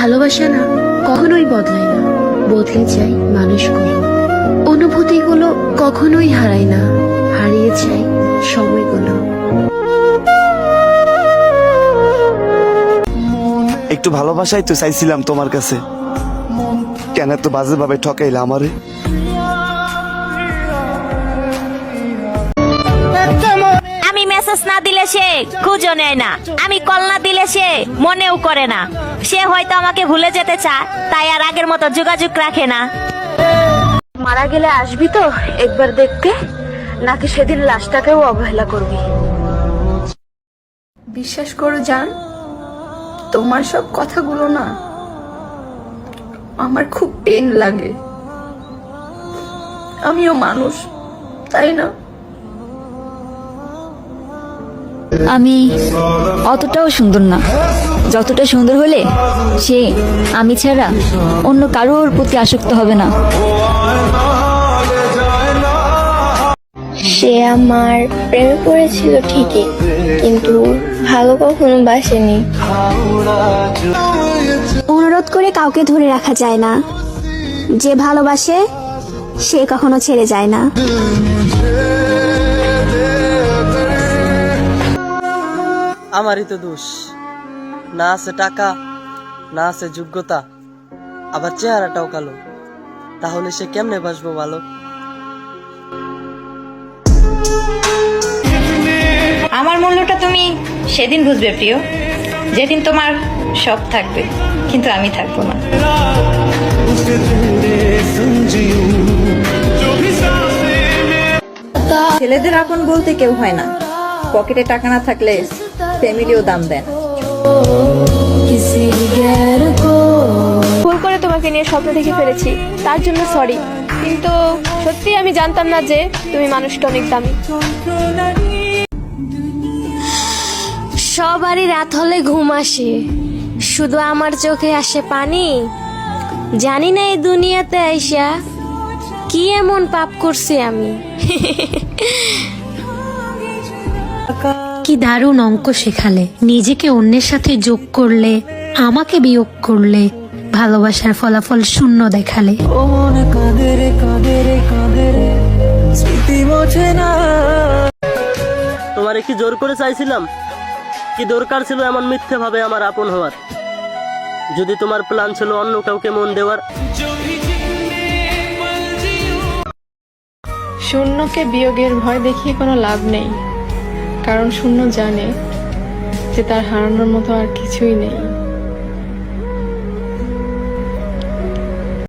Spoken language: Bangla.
ভালোবাসা না কখনোই বদলায় না। বদলে যায় মানুষগুলো অনুভূতিগুলো কখনোই হারায় না। হারিয়ে যায় সময়গুলো। একটু ভালোবাসাই তো চাইছিলাম তোমার কাছে। কেন এত বাজে ভাবে ঠকাইলা আমারে? মেসেজ না দিলে সে খুঁজো নেয় না। আমি কল না দিলে সে মনেও করে না। সে হয়তো আমাকে ভুলে যেতে চায় তাই আর আগের মতো যোগাযোগ রাখে না। মারা গেলে আসবি তো একবার দেখতে নাকি সেদিন লাশটাকেও অবহেলা করবি? বিশ্বাস করো জান তোমার সব কথাগুলো না আমার খুব পেন লাগে। আমিও মানুষ তাই না? আমি অতটাও সুন্দর না। যতটা সুন্দর হলে সে আমি ছাড়া অন্য কারোর প্রতি আসক্ত হবে না। সে আমার প্রেমে পড়েছিল ঠিকই কিন্তু ভালো কখনো বাসেনি। অনুরোধ করে কাউকে ধরে রাখা যায় না। যে ভালোবাসে সে কখনো ছেড়ে যায় না। আমারই তো দোষ। না আছে টাকা, না আছে যোগ্যতা, আবার চেহারাটাও কালো। তাহলে সে কেমনে বাসবো ভালো আমার মূল্যটা তুমি সেদিন বুঝবে, প্রিয়। যেদিন তোমার সব থাকবে, কিন্তু আমি থাকব না। ছেলেদের আপন বলতে কেউ হয় না। পকেটে টাকা না থাকলে ফ্যামিলিও দাম দেন ভুল করে তোমাকে নিয়ে স্বপ্ন দেখে ফেলেছি তার জন্য সরি কিন্তু সত্যি আমি জানতাম না যে তুমি মানুষটা অনেক দামি। সবারই রাত হলে ঘুম আসে। শুধু আমার চোখে আসে পানি। জানি না এই দুনিয়াতে আইসা কি এমন পাপ করছি আমি। কি দারুণ অঙ্ক শেখালে। নিজেকে অন্যের সাথে যোগ করলে আমাকে বিয়োগ করলে ভালোবাসার ফলাফল শূন্য দেখালে। তোমারে কি জোর করে চাইছিলাম? কি দরকার ছিল এমন মিথ্যে ভাবে আমার আপন হওয়ার? যদি তোমার প্ল্যান ছিল অন্য কাউকে মন দেওয়ার। শূন্যকে বিয়োগের ভয় দেখিয়ে কোনো লাভ নেই। কারণ শূন্য জানে যে তার হারানোর মতো আর কিছুই নেই।